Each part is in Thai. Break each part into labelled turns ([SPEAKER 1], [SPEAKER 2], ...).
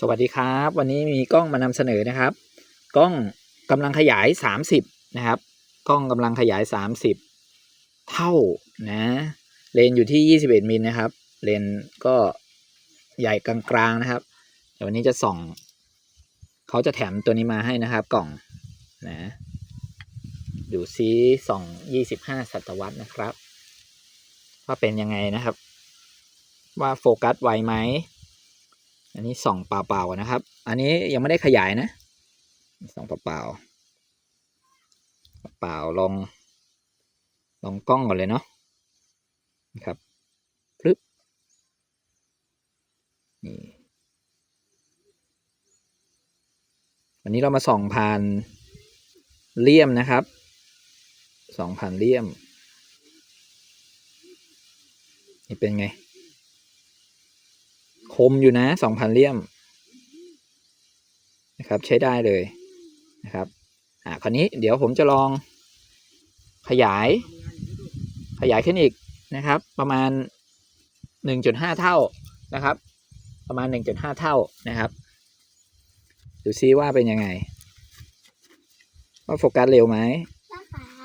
[SPEAKER 1] สวัสดีครับ วันนี้มีกล้องมานำเสนอนะครับ กล้องกำลังขยาย 30 นะครับ กล้องกำลังขยาย 30 เท่านะเลนอยู่ที่ 21มิลนะครับ เลนก็ใหญ่กลางๆนะครับเดี๋ยววันนี้จะส่องเขาจะแถมตัวนี้มาให้นะครับ กล่องนะดูซิส่อง 25 ศตวรรษนะครับ ว่าเป็นยังไงนะครับ ว่าโฟกัสไวไหม อันนี้ส่องเปล่าๆก่อนนะครับ อันนี้ยังไม่ได้ขยายนะส่องเปล่าๆเปล่าลอง ลองกล้องก่อนเลยเนาะนะครับปึ๊บนี่วันนี้เรามาส่องผ่านเลี่ยมนะครับส่องผ่านเลี่ยม นี่เป็นไง คมอยู่นะสองพันเลี่ยมนะครับ ใช้ได้เลยนะครับ อ่าคราวนี้เดี๋ยวผมจะลองขยาย ขยายขึ้นอีกนะครับ ประมาณหนึ่งจุดห้าเท่านะครับ ประมาณหนึ่งจุดห้าเท่านะครับ ดูซิว่าเป็นยังไง ว่าโฟกัสเร็วไหม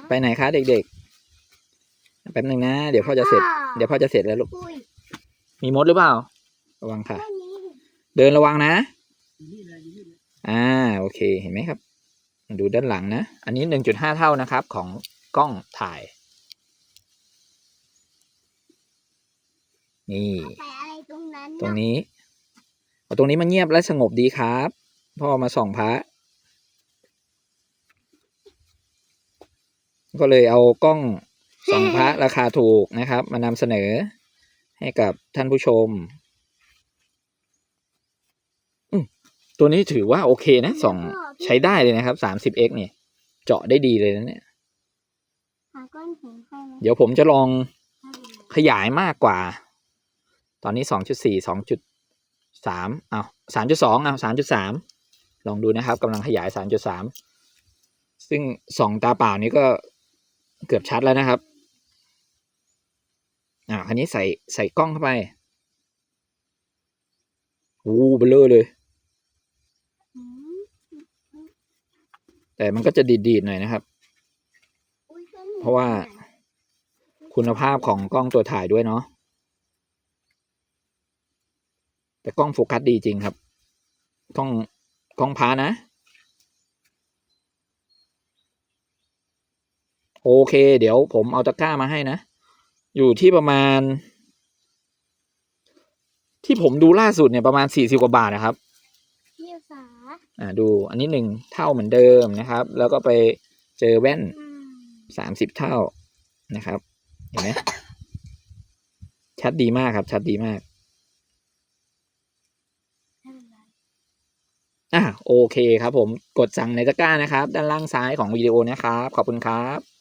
[SPEAKER 1] ไปไหนคะเด็กๆ แป๊บหนึ่งนะ เดี๋ยวพ่อจะเสร็จ เดี๋ยวพ่อจะเสร็จแล้วลูก
[SPEAKER 2] อุ้ย
[SPEAKER 1] มีมดหรือเปล่า ระวังค่ะ
[SPEAKER 2] ไม่มี
[SPEAKER 1] เดินระวังนะ อ่า โอเค เห็นไหมครับ ดูด้านหลังนะ อันนี้หนึ่งจุดห้าเท่านะครับ ของกล้องถ่าย นี่
[SPEAKER 2] แต่อะไรตรงนั้น
[SPEAKER 1] ตรงนี้เอาตรงนี้มันเงียบและสงบดีครับ พ่อมาส่องพระ ก็เลยเอากล้องส่องพระราคาถูกนะครับ มานำเสนอให้กับท่านผู้ชม อืม ตัวนี้ถือว่าโอเคนะส่องใช้ได้เลยนะครับ 30x เนี่ย เจาะได้ดีเลยนะเนี่ย
[SPEAKER 2] หาก้อนหินให้ไหม
[SPEAKER 1] เดี๋ยวผมจะลอง
[SPEAKER 2] ให้เลย
[SPEAKER 1] ขยายมากกว่า ตอนนี้สองจุดสี่สองจุดสามเอาสามจุดสองเอาสามจุดสามลองดูนะครับกำลังขยายสามจุดสามซึ่งสองตาเปล่านี้ก็เกือบชัดแล้วนะครับอ่าคันนี้ใส่ใส่กล้องเข้าไปโอ้เบลอเลย
[SPEAKER 2] อืม
[SPEAKER 1] แต่มันก็จะดีดๆหน่อยนะครับ เพราะว่าคุณภาพของกล้องตัวถ่ายด้วยเนาะแต่กล้องโฟกัสดีจริงครับ กล้องกล้องพานะ โอเค เดี๋ยวผมเอาตะกร้ามาให้นะ อยู่ที่ประมาณ ที่ผมดูล่าสุดเนี่ยประมาณสี่สิบกว่าบาทนะครับ อ่าดูอันนี้หนึ่งเท่าเหมือนเดิมนะครับ แล้วก็ไปเจอแว่น
[SPEAKER 2] อืม
[SPEAKER 1] สามสิบเท่านะครับ เห็นไหมชัดดีมากครับ ชัดดีมาก
[SPEAKER 2] ไม่เป็นไร
[SPEAKER 1] อะโอเคครับผมกดสั่งในตะกร้านะครับ ด้านล่างซ้ายของวิดีโอนะครับ ขอบคุณครับ